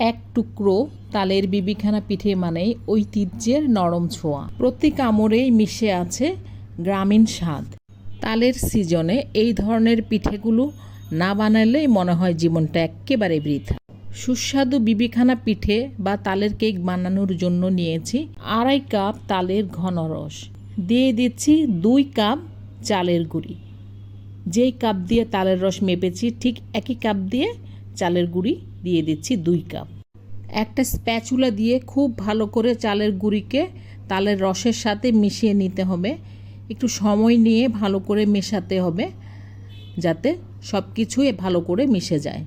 এক টুকরো তালের বিবিখানা পিঠে মানেই ঐতিহ্যের নরম ছোঁয়া। প্রতি কামড়েই মিশে আছে গ্রামীণ স্বাদ। তালের সিজনে এই ধরনের পিঠেগুলো না বানালেই মনে হয় জীবনটা একেবারে বৃথা। সুস্বাদু বিবিখানা পিঠে বা তালের কেক বানানোর জন্য নিয়েছি আড়াই কাপ তালের ঘন রস। দিয়ে দিচ্ছি দুই কাপ চালের গুঁড়ি। যেই কাপ দিয়ে তালের রস মেপেছি, ঠিক একই কাপ দিয়ে চালের গুঁড়ি দিয়ে দিচ্ছি দুই কাপ। একটা স্প্যাচুলা দিয়ে খুব ভালো করে চালের গুঁড়িকে তালের রসের সাথে মিশিয়ে নিতে হবে। একটু সময় নিয়ে ভালো করে মেশাতে হবে যাতে সব কিছুই ভালো করে মিশে যায়।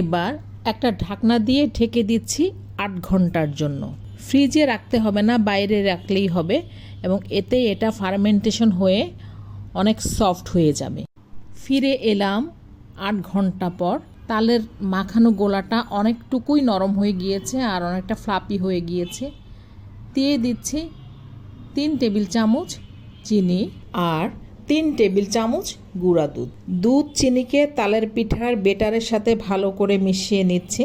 এবার একটা ঢাকনা দিয়ে ঢেকে দিচ্ছি আট ঘণ্টার জন্য। ফ্রিজে রাখতে হবে না, বাইরে রাখলেই হবে এবং এতে এটা ফার্মেন্টেশন হয়ে অনেক সফট হয়ে যাবে। ফিরে এলাম আট ঘণ্টা পর তালের মাখানো গোলাটা অনেকটুকুই নরম হয়ে গিয়েছে আর অনেকটা ফ্লাপি হয়ে গিয়েছে। দিয়ে দিচ্ছি তিন টেবিল চামচ চিনি আর তিন টেবিল চামচ গুঁড়া দুধ। দুধ চিনিকে তালের পিঠার বেটারের সাথে ভালো করে মিশিয়ে নিচ্ছি।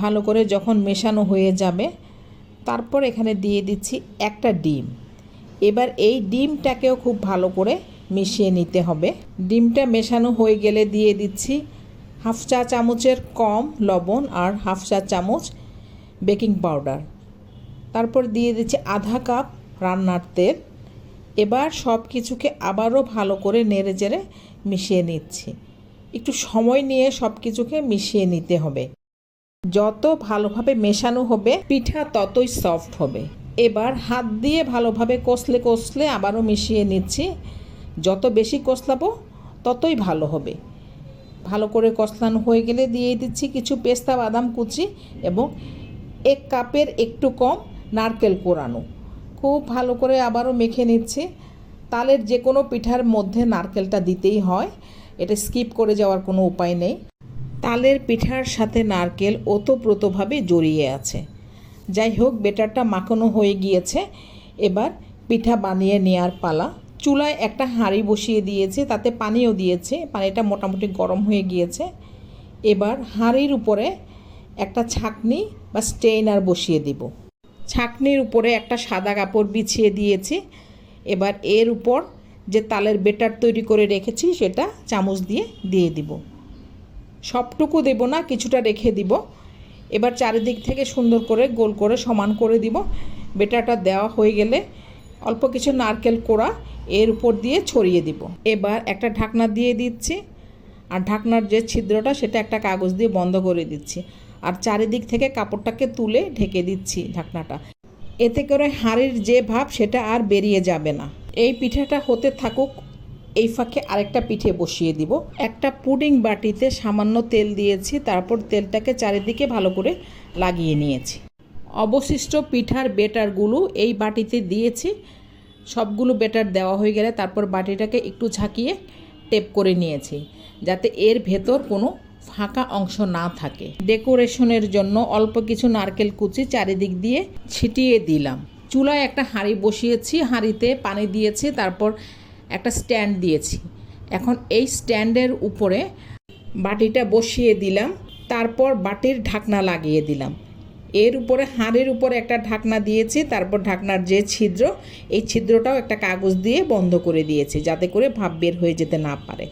ভালো করে যখন মেশানো হয়ে যাবে, তারপর এখানে দিয়ে দিচ্ছি একটা ডিম। এবার এই ডিমটাকেও খুব ভালো করে মিশিয়ে নিতে হবে। ডিমটা মেশানো হয়ে গেলে দিয়ে দিচ্ছি হাফ চা চামচের কম লবণ আর হাফ চা চামচ বেকিং পাউডার। তারপর দিয়ে দিচ্ছি আধা কাপ রান্নার তেল। এবার সব কিছুকে আবারও ভালো করে নেড়ে চেড়ে মিশিয়ে নিচ্ছি। একটু সময় নিয়ে সব কিছুকে মিশিয়ে নিতে হবে। যত ভালোভাবে মেশানো হবে, পিঠা ততই সফট হবে। এবার হাত দিয়ে ভালোভাবে কষলে কষলে আবারও মিশিয়ে নিচ্ছি। যত বেশি কষলাবো, ততই ভালো হবে। ভালো করে কষলানো হয়ে গেলে দিয়ে দিচ্ছি কিছু পেস্তা, বাদাম কুচি এবং এক কাপের একটু কম নারকেল কোরানো। খুব ভালো করে আবারও মেখে নিচ্ছি। তালের যে কোনো পিঠার মধ্যে নারকেলটা দিতেই হয়। এটা স্কিপ করে যাওয়ার কোনো উপায় নেই। তালের পিঠার সাথে নারকেল ওতপ্রোতভাবে জড়িয়ে আছে। যাই হোক, বেটারটা মাখানো হয়ে গিয়েছে। এবার পিঠা বানিয়ে নেওয়ার পালা। চুলায় একটা হাঁড়ি বসিয়ে দিয়েছে, তাতে পানিও দিয়েছে। পানিটা মোটামুটি গরম হয়ে গিয়েছে। এবার হাঁড়ির উপরে একটা ছাকনি বা স্টেইনার বসিয়ে দিব। ছাকনির উপরে একটা সাদা কাপড় বিছিয়ে দিয়েছি। এবার এর উপর যে তালের বেটার তৈরি করে রেখেছি, সেটা চামচ দিয়ে দিয়ে দিব। সবটুকু দেব না, কিছুটা রেখে দিব। এবার চারিদিক থেকে সুন্দর করে গোল করে সমান করে দিব। বেটারটা দেওয়া হয়ে গেলে অল্প কিছু নারকেল কোড়া এর উপর দিয়ে ছড়িয়ে দিব। এবার একটা ঢাকনা দিয়ে দিচ্ছি। আর ঢাকনার যে ছিদ্রটা, সেটা একটা কাগজ দিয়ে বন্ধ করে দিচ্ছি। আর চারিদিক থেকে কাপড়টাকে তুলে ঢেকে দিচ্ছি ঢাকনাটা। এতে করে হাঁড়ির যে ভাব, সেটা আর বেরিয়ে যাবে না। এই পিঠাটা হতে থাকুক, এই ফাঁকে আরেকটা পিঠে বসিয়ে দিব। একটা পুডিং বাটিতে সামান্য তেল দিয়েছি। তারপর তেলটাকে চারিদিকে ভালো করে লাগিয়ে নিয়েছি। অবশিষ্ট পিঠার বেটারগুলো এই বাটিতে দিয়েছি। সবগুলো বেটার দেওয়া হয়ে গেলে তারপর বাটিটাকে একটু ঝাঁকিয়ে টেপ করে নিয়েছি, যাতে এর ভেতর কোনো ফাঁকা অংশ না থাকে। ডেকোরেশনের জন্য অল্প কিছু নারকেল কুচি চারিদিক দিয়ে ছিটিয়ে দিলাম। চুলায় একটা হাঁড়ি বসিয়েছি, হাঁড়িতে পানি দিয়েছি, তারপর একটা স্ট্যান্ড দিয়েছি। এখন এই স্ট্যান্ডের উপরে বাটিটা বসিয়ে দিলাম, তারপর বাটির ঢাকনা লাগিয়ে দিলাম। এর উপরে, হাঁড়ির উপরে একটা ঢাকনা দিয়েছি, তারপর ঢাকনার যে ছিদ্র, এই ছিদ্রটাও একটা কাগজ দিয়ে বন্ধ করে দিয়েছি, যাতে করে ভাপ বের হয়ে যেতে না পারে।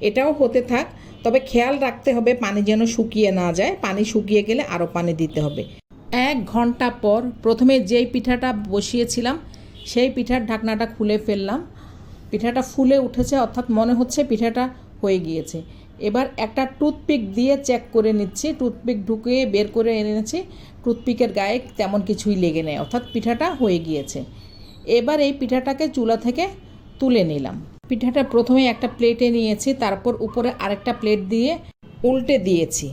এটাও হতে থাক, তবে খেয়াল রাখতে হবে পানি যেন শুকিয়ে না যায়, পানি শুকিয়ে গেলে আরও পানি দিতে হবে। এক ঘণ্টা পর প্রথমে যেই পিঠাটা বসিয়েছিলাম, সেই পিঠার ঢাকনাটা খুলে ফেললাম। পিঠাটা ফুলে উঠেছে, অর্থাৎ মনে হচ্ছে পিঠাটা হয়ে গিয়েছে। এবার একটা টুথপিক দিয়ে চেক করে নিচ্ছি, টুথপিক ঢুকিয়ে বের করে এনেছি। টুথপিকের গায়ে তেমন কিছুই লেগে নেয় অর্থাৎ পিঠাটা হয়ে গিয়েছে। এবার এই পিঠাটাকে চুলা থেকে তুলে নিলাম। পিঠাটা প্রথমে একটা প্লেটে নিয়েছি, তারপর উপরে আরেকটা প্লেট দিয়ে উল্টে দিয়েছি।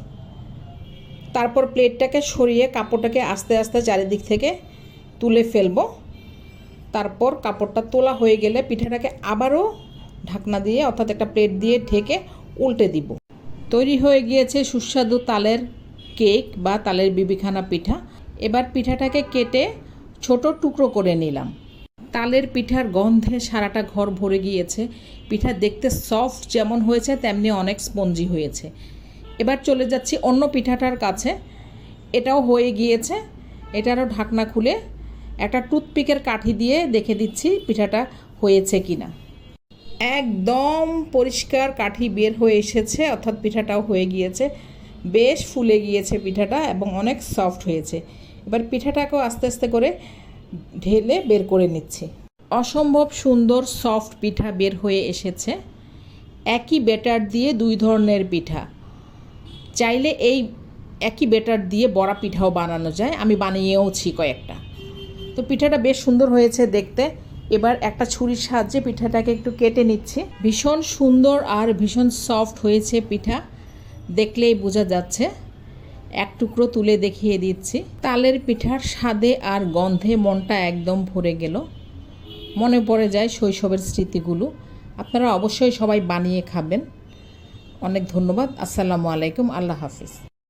তারপর প্লেটটাকে সরিয়ে কাপড়টাকে আস্তে আস্তে চারিদিক থেকে তুলে ফেলব। তারপর কাপড়টা তোলা হয়ে গেলে পিঠাটাকে আবারও ঢাকনা দিয়ে, অর্থাৎ একটা প্লেট দিয়ে ঢেকে উল্টে দিব। তৈরি হয়ে গিয়েছে সুস্বাদু তালের কেক বা তালের বিবিখানা পিঠা। এবার পিঠাটাকে কেটে ছোট টুকরো করে নিলাম। তালের পিঠার গন্ধে সারাটা ঘর ভরে গিয়েছে। পিঠা দেখতে সফট যেমন হয়েছে, তেমনি অনেক স্পঞ্জি হয়েছে। এবার চলে যাচ্ছি অন্য পিঠাটার কাছে। এটাও হয়ে গিয়েছে। এটারও ঢাকনা খুলে একটা টুথপিকের কাঠি দিয়ে দেখে দিচ্ছি পিঠাটা হয়েছে কি না একদম পরিষ্কার কাঠি বের হয়ে এসেছে, অর্থাৎ পিঠাটাও হয়ে গিয়েছে। বেশ ফুলে গিয়েছে পিঠাটা এবং অনেক সফট হয়েছে। এবার পিঠাটাকেও আস্তে আস্তে করে ঢেলে বের করে নিচ্ছি। অসম্ভব সুন্দর সফট পিঠা বের হয়ে এসেছে। একই বেটার দিয়ে দুই ধরনের পিঠা। চাইলে এই একই বেটার দিয়ে বড়া পিঠাও বানানো যায়, আমি বানিয়েওছি কয়েকটা। তো পিঠাটা বেশ সুন্দর হয়েছে দেখতে। এবার একটা ছুরির সাহায্যে পিঠাটাকে একটু কেটে নিচ্ছে। ভীষণ সুন্দর আর ভীষণ সফট হয়েছে পিঠা। দেখলেই বোঝা যাচ্ছে। এক টুকরো তুলে দেখিয়ে দিচ্ছি। তালের পিঠার স্বাদে আর গন্ধে মনটা একদম ভরে গেল। মনে পড়ে যায় শৈশবের স্মৃতিগুলো। আপনারা অবশ্যই সবাই বানিয়ে খাবেন। অনেক ধন্যবাদ। আসসালামু আলাইকুম। আল্লাহ হাফিজ।